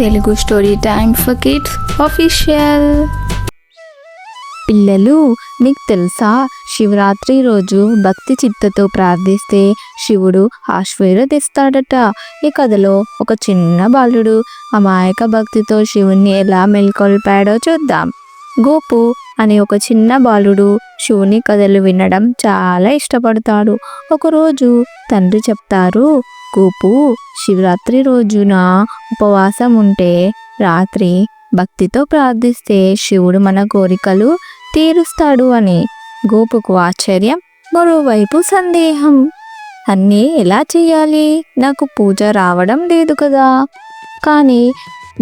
Telugu story time for kids official. పిల్లలు మీకు తెలుసా? శివరాత్రి రోజు భక్తి చిత్తతో ప్రార్థిస్తే శివుడు ఆశీర్వదిస్తాడట ఈ కథలో ఒక చిన్న బాలుడు అమాయక భక్తితో శివుణ్ణి ఎలా మెల్కొల్పాడో చూద్దాం. గోపు అనే ఒక చిన్న బాలుడు శివుని కథలు వినడం చాలా ఇష్టపడతాడు. ఒకరోజు తండ్రి చెప్తారు గోపు శివరాత్రి రోజున ఉపవాసం ఉంటే రాత్రి భక్తితో ప్రార్థిస్తే శివుడు మన కోరికలు తీరుస్తాడు అని గోపుకు ఆశ్చర్యం మరోవైపు సందేహం. అన్నీ ఎలా చేయాలి? నాకు పూజ రావడం లేదు కదా. కానీ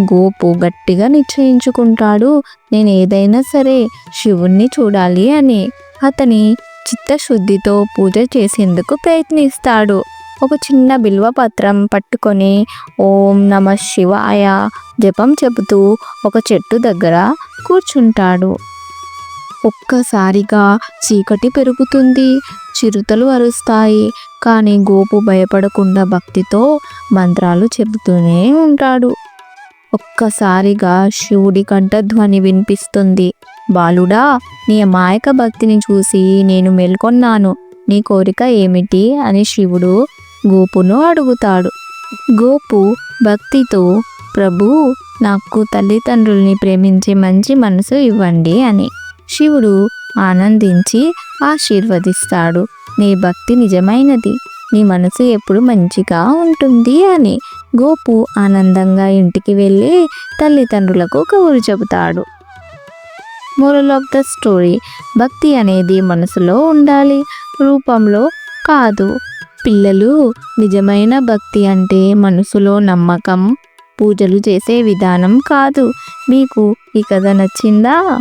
గోపు గట్టిగా నిశ్చయించుకుంటాడు. నేను ఏదైనా సరే శివుణ్ణి చూడాలి అని అతని చిత్తశుద్ధితో పూజ చేసేందుకు ప్రయత్నిస్తాడు. ఒక చిన్న బిల్వ పత్రం పట్టుకొని ఓం నమ శివాయ జపం చెబుతూ ఒక చెట్టు దగ్గర కూర్చుంటాడు. ఒక్కసారిగా చీకటి పెరుగుతుంది. చిరుతలు అరుస్తాయి. కానీ గోపు భయపడకుండా భక్తితో మంత్రాలు చెబుతూనే ఉంటాడు. ఒక్కసారిగా శివుడి కంఠధ్వని వినిపిస్తుంది. బాలుడా నీ అమాయక భక్తిని చూసి నేను మేల్కొన్నాను. నీ కోరిక ఏమిటి? అని శివుడు గోపును అడుగుతాడు. గోపు భక్తితో ప్రభు నాకు తల్లిదండ్రుల్ని ప్రేమించే మంచి మనసు ఇవ్వండి అని. శివుడు ఆనందించి ఆశీర్వదిస్తాడు. నీ భక్తి నిజమైనది. నీ మనసు ఎప్పుడు మంచిగా ఉంటుంది అని గోపు ఆనందంగా ఇంటికి వెళ్ళి తల్లిదండ్రులకు కబురు చెబుతాడు. మోరల్ ఆఫ్ ద స్టోరీ భక్తి అనేది మనసులో ఉండాలి. రూపంలో కాదు. పిల్లలు నిజమైన భక్తి అంటే మనసులో నమ్మకం పూజలు చేసే విధానం కాదు. మీకు ఈ కథ నచ్చిందా?